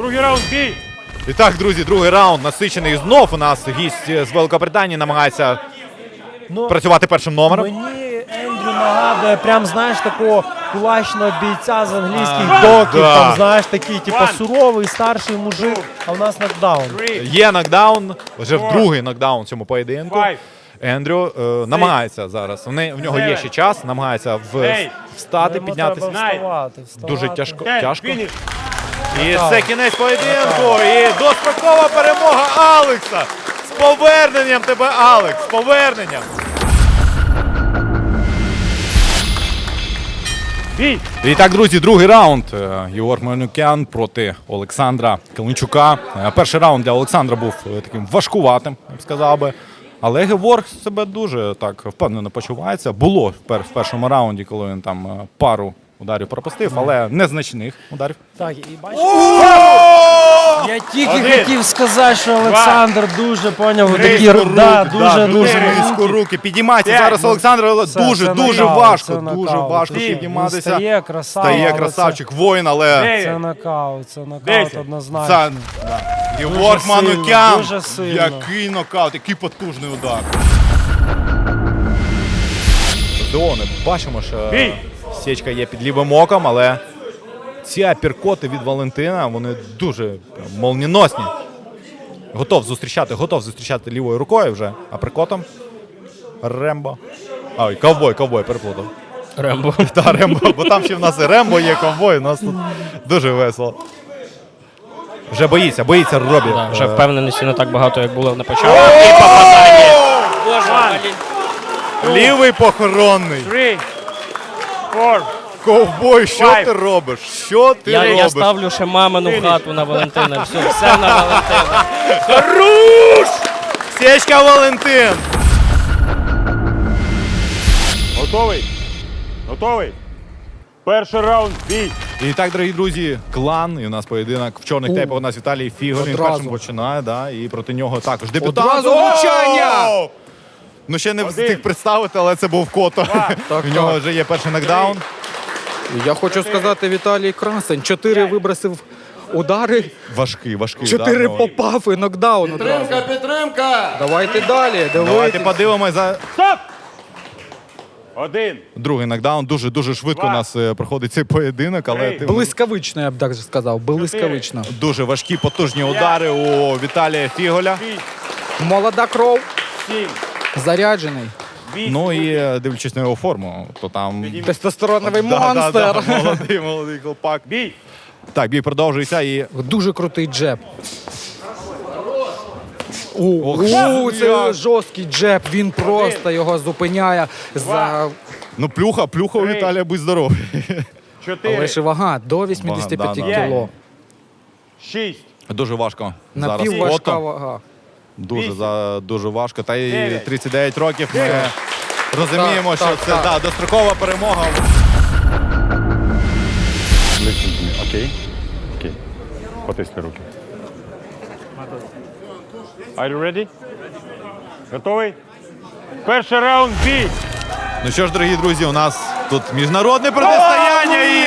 Другий раунд, бій! І так, друзі, другий раунд насичений знов. У нас гість з Великобританії намагається Ну, працювати першим номером. Мені Ендрю нагадує, прям знаєш такого кулачного бійця з англійських доків. да. Там знаєш такий, типу, One. суровий старший мужик, а в нас нокдаун. Є нокдаун, вже Four. другий нокдаун в цьому поєдинку. five, Ендрю е, намагається зараз. Вони, в нього є ще час, намагається в, Eight. встати, Йому піднятися. треба вставати, вставати. Дуже тяжко. тяжко. finish. І це кінець поєдинку. І дострокова перемога Алекса. З поверненням тебе, Алекс! З поверненням. І так, друзі, другий раунд. Е, Єгор Манюкян проти Олександра Калинчука. Е, Перший раунд для Олександра був е, таким важкуватим, я б сказав би. Але Геворг себе дуже так впевнено почувається. Було в першому раунді, коли він там пару ударів пропустив, але незначних ударів. Так, і бачиш, я тільки Один. хотів сказати, що Олександр дуже поняв такі да, Да, дуже дуже низько руки. Підіймається П'ять. зараз Олександр, Це- дуже, це дуже нокаут, важко, це дуже нокаут. важко Він підніматися. Стає красава, Стає але красавчик воїн, але Дев'ять. Це нокаут, це нокаут Десять. однозначно. це да. Єгор сильно, Манукян. дуже сильно. Який нокаут, який потужний удар. Зони. Бачимо, що Бій! Січка є під лівим оком, але ці апіркоти від Валентина, вони дуже молніносні. Готов зустрічати, готов зустрічати лівою рукою вже априкотом. Рембо. Ой, ковбой, ковбой, переплутав. Рембо. Та Рембо, бо там ще в нас і Рембо є ковбой, у нас тут дуже весело. Вже боїться, боїться Робі. Да, вже Е, впевненості не так багато, як було на початку. І попадання. Лівий похоронний. Three, four, Ковбой, що Five. ти робиш? Що ти Я, я ставлю ще мамину хату на Валентина. Все, все на Валентина. Сєчка Валентин. Готовий? Готовий? Перший раунд, бій! І так, дорогі друзі, клан. І у нас поєдинок в чорних тейпах. У нас Віталій Фігор. Він Одразу. першим починає, да, і проти нього також дебютант. Одразу влучання! Ну ще не Один. встиг представити, але це був кото. Так, У нього так. вже є перший нокдаун. Я хочу сказати, Віталій Красень. Чотири вибросив удари, Важкий, важкий. чотири удар, ну. попав і нокдаун. одразу. Підтримка, підтримка! Давайте далі. Давайте Давайте. подивимось за Стоп! Один. другий нокдаун. Дуже дуже швидко у Два. нас е, проходить цей поєдинок, але Три. ти Блискавично, я б так сказав. Блискавично. дуже важкі потужні удари у Віталія Фіголя. Шість, Молода кров, сім, заряджений. Ну і е, дивлячись на його форму, то там Тестостероновий Да, да, монстр. да, молодий, молодий хлопак. Бій! Так, бій продовжується і Дуже крутий джеб. Ох, У, це як. жорсткий джеб. Він просто його зупиняє за ну плюха, плюха у Три. Віталія будь здоровий. Чотири, але ж вага до 85 Вага, да, да. кіло. шість, Дуже важко зараз. Напівважка вага. Дуже за дуже важко. Та й Дев'ять. 39 років. Ми розуміємо, Так, що так, це так. Да, дострокова перемога. Listen to me, окей? Окей. Потисни руки. Are you ready? Готовий? Перший раунд, бій! Ну що ж, дорогі друзі, у нас тут міжнародне протистояння і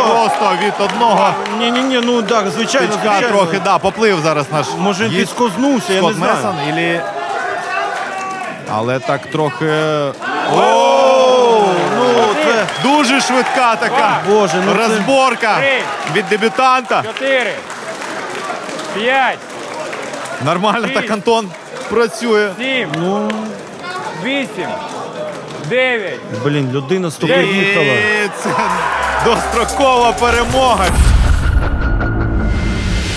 просто від одного Ні, ні, ні, ну так, звичайно, тичка звичайно. трохи да, поплив зараз наш. Може він гість. підскознувся, я не Скотт знаю. Ілі... Але так трохи. О, Ну, це, Дуже швидка така Боже, ну це... розборка Три. від дебютанта. Чотири, п'ять, Нормально Шість. так Антон працює. сім, Ну, вісім, дев'ять, блін, людина Дев'ять. їхала. І це дострокова перемога.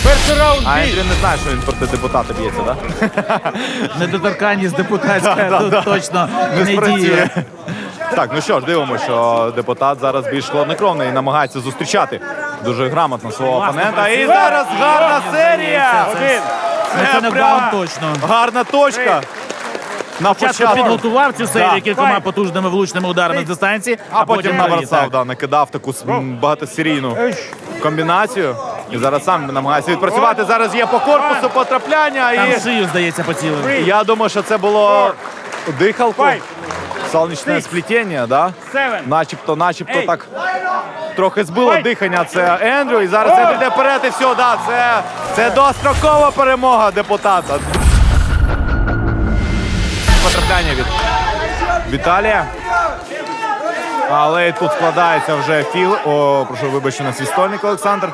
перший раунд, А бій! Ендрю не знає, що він проти депутата б'ється, так? Недоторканність депутатська тут точно Не діє. Так, ну що ж, дивимося, що депутат зараз більш хладнокровний і намагається зустрічати дуже грамотно свого опонента. І зараз гарна серія! Один, Це не прямо браун точно. Гарна точка. На початку. підготував цю серію Да. кількома Файт. потужними влучними ударами з дистанції, А потім провів, набросав, да, накидав таку багатосерійну комбінацію. І зараз сам намагається відпрацювати. Зараз є по корпусу потрапляння. Там І шию, здається, поцілив. я думаю, що це було дихалку. Сонячне Six. сплетіння, да? Начебто, начебто Eight. так Трохи збило дихання. Це Ендрю. І зараз Ендрю йде вперед і все. Да, це, це дострокова перемога депутата. Потрапляння від Віталія. Але тут складається вже філ. О, прошу вибачте, на свістольник Олександр.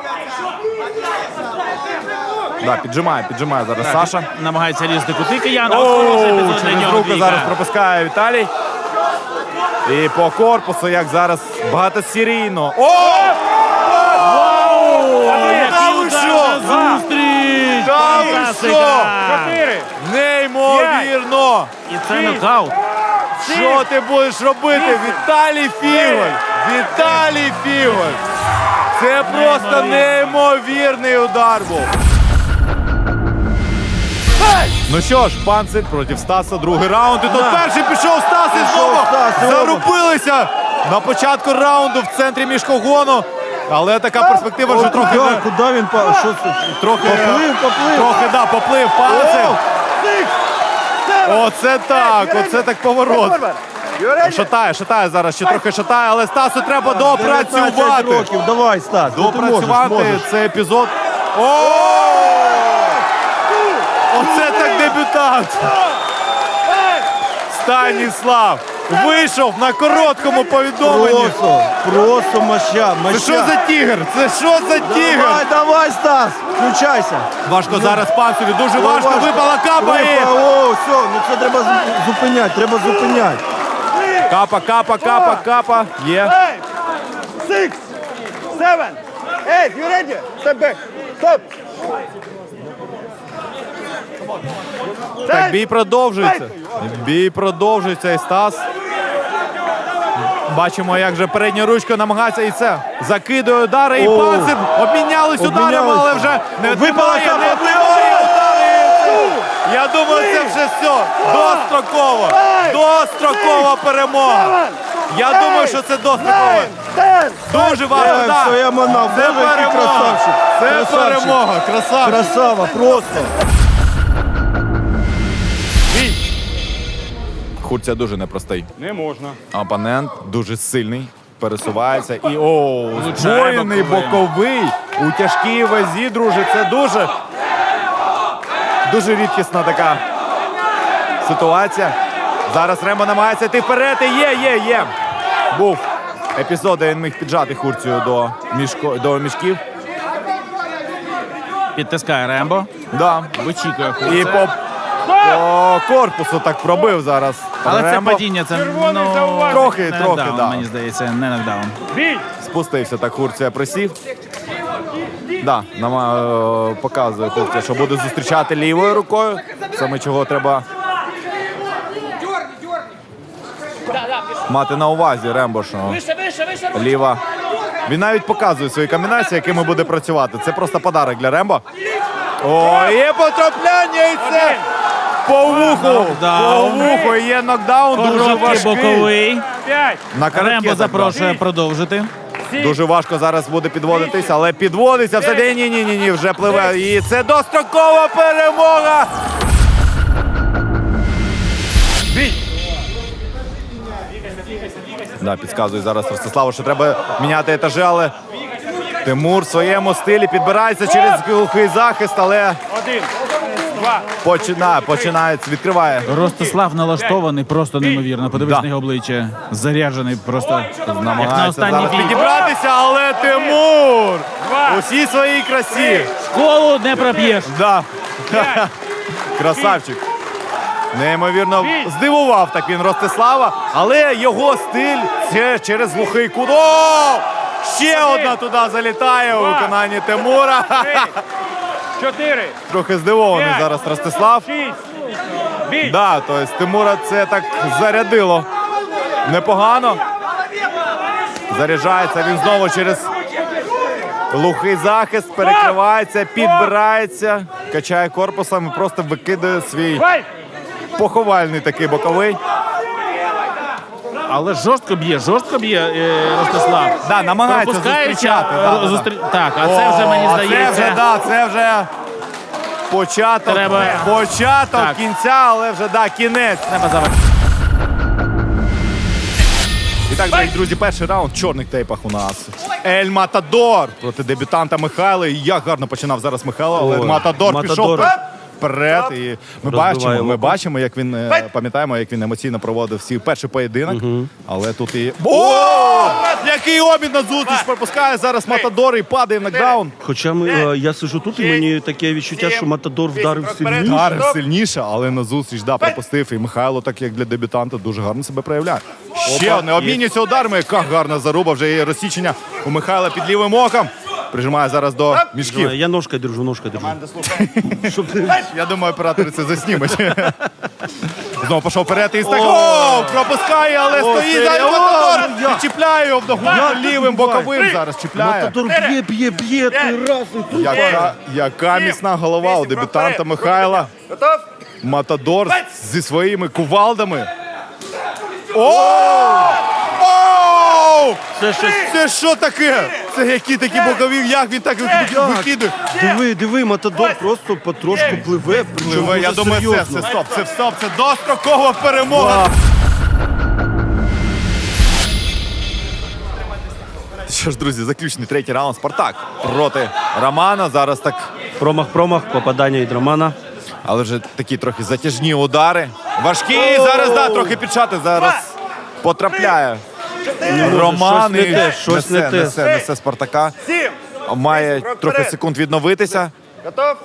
Да, піджимає, піджимає зараз Саша. Намагається різати кути для через руку зараз пропускає Віталій. І по корпусу, як зараз багатосерійно. О! Ви Неймовірно! І це нокаут. Що ти будеш робити? Віталій Фіголь! Віталій Фіголь! Це просто неймовірний удар був. Ну що ж, панцир проти Стаса, другий раунд. І тут перший пішов Стас і знову Стас, знову. зарубилися на початку раунду в центрі міжкогону. Але така перспектива вже трохи куди, куди він па- Що це? трохи Поплив, поплив. Трохи да, поплив панцир. Оце так, оце так поворот. Шатає, шатає зараз, ще трохи шатає, але Стасу треба 19 допрацювати. років, давай, Стас. ну ти можеш, Допрацювати можеш. цей епізод. О! Оце так дебютант. Станіслав вийшов на короткому повідомленні. Просто, просто моща, Це моща. що за тігр? Це що за тігр? Давай, давай, Стас, включайся. Важко зараз панцеві, дуже важко. Важко. Випала капа і Випала, О, все, ну це треба зу- зупиняти, треба зупиняти. капа, капа, капа, капа. Є. Six, seven, eight. You ready? Step back. Stop. Так, бій продовжується. Бій продовжується і Стас. Бачимо, як же передня ручка намагається і це. Закидує удари, і панцир обмінялись ударами, але вже не Випала удари. Я думаю, це вже все. Достроково. Дострокова перемога. Я думаю, що це достроково. Дуже манав. Це перемога. Це перемога. Красавчик. Красава, просто. Хурця дуже непростий. Не можна. Опонент дуже сильний. Пересувається і о, зброєний боковий у тяжкій вазі, друже. Це дуже дуже рідкісна така ситуація. Зараз Рембо намагається йти вперед. І є, є, є. Був епізод, де він міг піджати Хурцію до, мішко, до мішків. Підтискає Рембо. Да. Вичікує І хлопця. по, по корпусу так пробив зараз. Але це падіння, це ну, Трохи, не трохи, нокдаун, да. мені здається, не нокдаун. Спустився так Хурція присів. Да, нам е, показує Хурція, що буде зустрічати лівою рукою. Саме чого треба мати на увазі Рембо, що ліва. Він навіть показує свої комбінації, якими буде працювати. Це просто подарок для Рембо. О, є потрапляння і це по вуху. По Нокдаун. вуху є нокдаун, дуже важкий. боковий. На Рембо коротке запрошує продовжити. Дуже важко зараз буде підводитись, але підводиться все. Ні, ні, ні, ні, ні, вже пливе. І це дострокова перемога. Бій! Да, підказує зараз Ростиславу, що треба міняти етажі, але Тимур в своєму стилі підбирається через глухий захист, але починає, починає, відкриває. Ростислав налаштований просто неймовірно. Подивись Да. на його обличчя. Заряджений просто як на Намагається останній зараз бій. підібратися, але Тимур у всій своїй красі. Школу не проп'єш. Да. Красавчик. Неймовірно здивував так він Ростислава, але його стиль це через глухий кут. О! Ще одна туди залітає у виконанні Тимура. Чотири. Трохи здивований зараз Ростислав. Шість. Да, тобто Тимура це так зарядило. Непогано. Заряджається він знову через глухий захист, перекривається, підбирається, качає корпусом і просто викидає свій поховальний такий боковий. Але жорстко б'є, жорстко б'є е, Ростислав. Да, намагається Пропускаючи, зустрічати. е, Да, да, да. Так, а це вже мені О, здається. Це вже, да, це вже початок, Треба- початок Так. кінця, але вже да, кінець. Треба завершити. І так, дорогі друзі, перший раунд в чорних тейпах у нас. Ель Матадор проти дебютанта Михайла. І як гарно починав зараз Михайло, але Ой, Матадор, Матадор. пішов вперед. І ми бачимо, ми бачимо, як він е, пам'ятаємо, як він емоційно проводив свій перший поєдинок. Але тут і. О! Який обмін на зустріч пропускає зараз Матадор і падає на нокдаун. Хоча ми, е, я сиджу тут, і мені таке відчуття, що Матадор вдарив сильніше. Ударив сильніше, але на зустріч да, пропустив. І Михайло, так як для дебютанта, дуже гарно себе проявляє. Ще одне обмінюється ударами. Яка гарна заруба, вже є розсічення у Михайла під лівим оком. Прижимає зараз до мішків. Я ножкою держу, ножкою держу. Щоб ти... Я думаю, оператори це заснімуть. Знову пішов вперед і так. О, пропускає, але стоїть зараз Матадор. І чіпляє його в ногу лівим боковим зараз чіпляє. Матадор б'є, б'є, б'є, ти раз і тут. Яка, яка міцна голова у дебютанта Михайла. Готов? Матадор зі своїми кувалдами. О! О! Це щось. Це що таке? Це які такі бокові, як він так викидує? Диви, диви, Матадор просто потрошку пливе. Причому Пливе, Я дуже думаю, це серйозно. все стоп, це стоп, це дострокова перемога. Що ж, друзі, заключний третій раунд. Спартак проти Романа. Зараз так, Промах, промах, попадання від Романа. але вже такі трохи затяжні удари. Важкі. Зараз да, трохи підшати. Зараз потрапляє. Роман щось не те, щось несе, те. несе, несе Спартака. Сім. Має трохи секунд відновитися. Готов?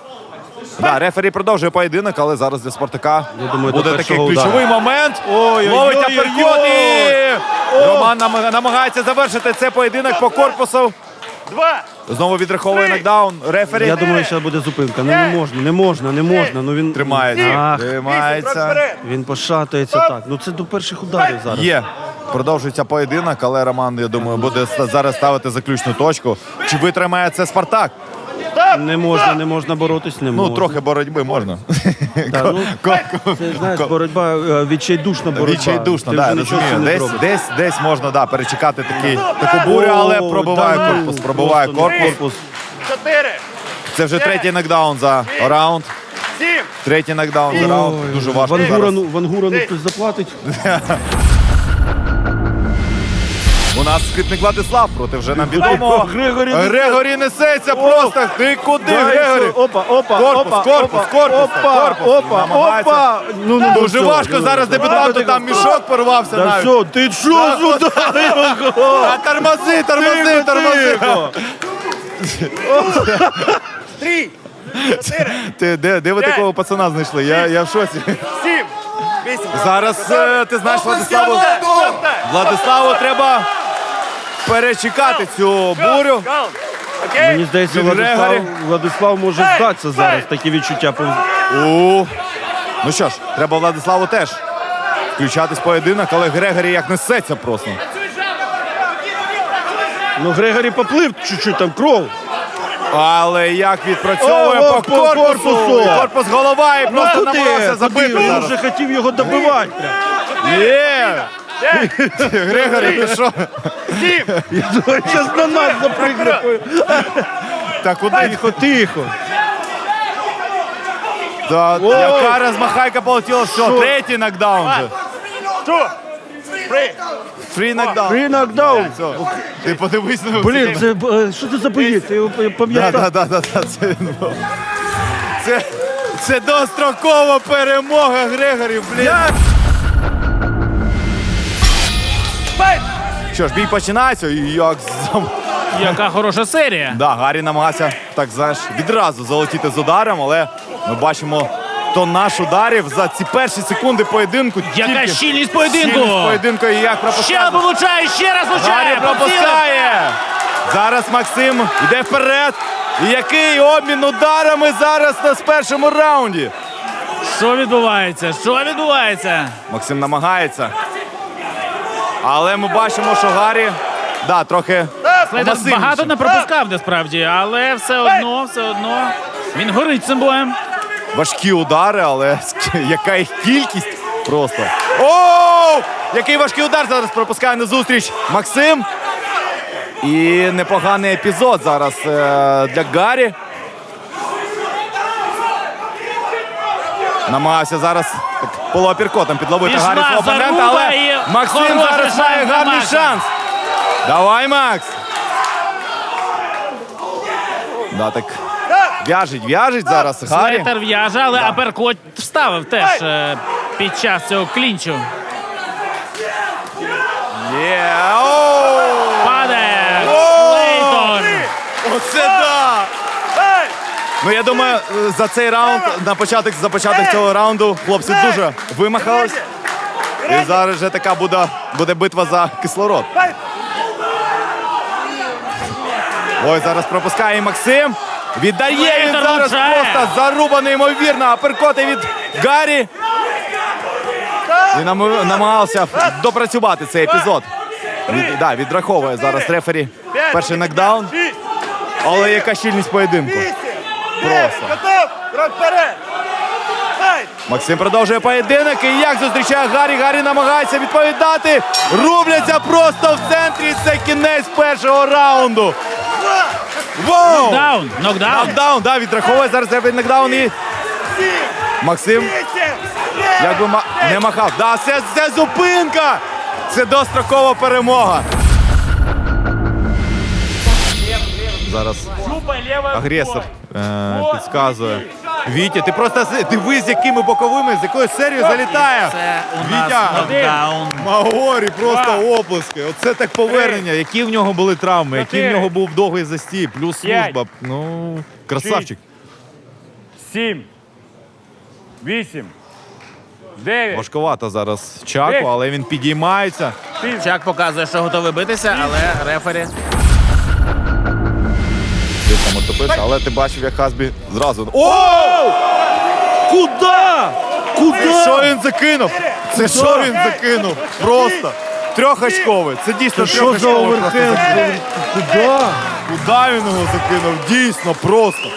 Да, рефері продовжує поєдинок, але зараз для Спартака Я думаю, до буде такий першого ключовий момент. Ловить ой, аперкот ой. і Роман нам- намагається завершити цей поєдинок по корпусу. Два. Знову відраховує нокдаун. Рефері Я думаю, що буде зупинка. Ну не можна, не можна, не можна. Ну він тримається. Ах, Вісім. Крок Тримається. вперед. він пошатується так. Ну це до перших ударів зараз. Є. Продовжується поєдинок, але Роман, я думаю, буде зараз ставити заключну точку. Чи витримає це Спартак? Не можна, не можна боротись, не Ну, можна. трохи боротьби можна. Та, ну, це знаєш, боротьба е, відчайдушна боротьба. Відчайдушно, Ти да, вже нічого розумію. з цим не Десь, зробиш. десь, десь можна да, перечекати такий, таку бурю, але О, пробиває да, корпус, ну, пробиває просто, ну, корпус. Чотири. Це вже третій нокдаун за раунд. Третій нокдаун за раунд. Дуже важко зараз. Вангурану, Вангурану хтось заплатить. У нас скрипник Владислав проти вже нам відомого. Григорі Григорі несеться просто. Ти куди, Дай, Григорі? Опа, опа, Корпус, опа, корпус, опа, корпус, опа, корпус. опа, опа. Ну, ну, Дуже все, важко ну, зараз ну, дебютанту, ну, там мішок порвався Да навіть. все, ти що сюди? А тормози, тормози, Тихо, тормози. тихо. Три. Чотири. Ти, де, де ви такого пацана знайшли? Я, я в шоці. Сім. Вісім. Зараз е, ти знаєш Владиславу. Владиславу треба перечекати цю бурю. Мені здається, Від Владислав, Грегорі. Владислав може здатися зараз. Такі відчуття. пов- У. Ну що ж, треба Владиславу теж включатись в поєдинок, але Грегорі як несеться просто. Ну, Грегорі поплив чуть-чуть, там кров. Але як відпрацьовує О, по о, по корпусу. корпусу. Корпус голова і просто намагався забити. Він зараз. вже хотів його добивати. Є! Грегорі, ти що? Сім. Я думаю, зараз на нас запригне. Та куди? Тихо, тихо. Та, яка розмахайка полетіла, все, третій нокдаун же. Ту. Три. Фрі нокдаун. Фрі нокдаун. Все. Ти подивись на Блін, це е, що це за боєць? Я його Да, пам'ятаю. да, да, да, да, це він був. Це, це дострокова перемога Грегорі, блін. Що ж, бій починається, і як зам... Яка хороша серія. Да, Гаррі намагався так знаєш, відразу залетіти з ударом, але ми бачимо тоннаж ударів за ці перші секунди поєдинку. Яка Тільки щільність поєдинку. щільність поєдинку і як пропускає. Ще влучає, ще раз влучає. Гаррі пропускає. Зараз Максим йде вперед. І який обмін ударами зараз на першому раунді. Що відбувається? Що відбувається? Максим намагається. Але ми бачимо, що Гаррі да, трохи масивніше. багато не пропускав насправді, але все одно, все одно. Він горить цим боєм. важкі удари, але яка їх кількість просто. О! Який важкий удар зараз пропускає на зустріч Максим. І непоганий епізод зараз е, для Гаррі. Намагався зараз полуапіркотом підловити Гаррі свого опонента, але Максим Хороший зараз має для гарний Макса. шанс. Давай, Макс. Да, так. В'яжить, в'яжить зараз. Гаррі. Слейтер в'яже, але аперкот вставив теж е, під час цього клінчу. Є. Оу! Падає Оу! Слейтон. Оце да! Ну я думаю, е, за цей раунд, на початок, за початок цього раунду хлопці дуже вимахались. І зараз вже така буде, буде битва за кислород. Ой, зараз пропускає Максим. Віддає він зараз просто заруба неймовірно. Аперкоти від Гаррі. Нам- намагався допрацювати цей епізод. Від, да, відраховує зараз рефері перший нокдаун. Але яка щільність поєдинку. Просто. Готов! Крок вперед! Файт! Максим продовжує поєдинок. І як зустрічає Гаррі. Гаррі намагається відповідати. Рубляться просто в центрі. Це кінець першого раунду. Воу! Даун, нокдаун. Нокдаун, да, відраховує зараз рефері нокдаун і Максим як би ма- не махав. Да, це, це зупинка! Це дострокова перемога. Зараз агресор е, підказує. Вітя, ти просто дивись, якими боковими, з якою серією залітає. Це у нас Вітя! нокдаун. Магорі, просто оплески. Оце так повернення. Які в нього були травми, який в нього був довгий застій, плюс служба. Ну, красавчик. Сім! Вісім! Дев'ять! Важковато зараз Чаку, але він підіймається. Чак показує, що готовий битися, але рефері Десь але ти бачив, як Хасбі зразу. О! Куда? Куда? Що він закинув? Це що він закинув? Просто. Трьохочковий. Це дійсно Що за трьохочковий. оверхенд? закинув. Куда? Куди він його закинув? Дійсно, просто.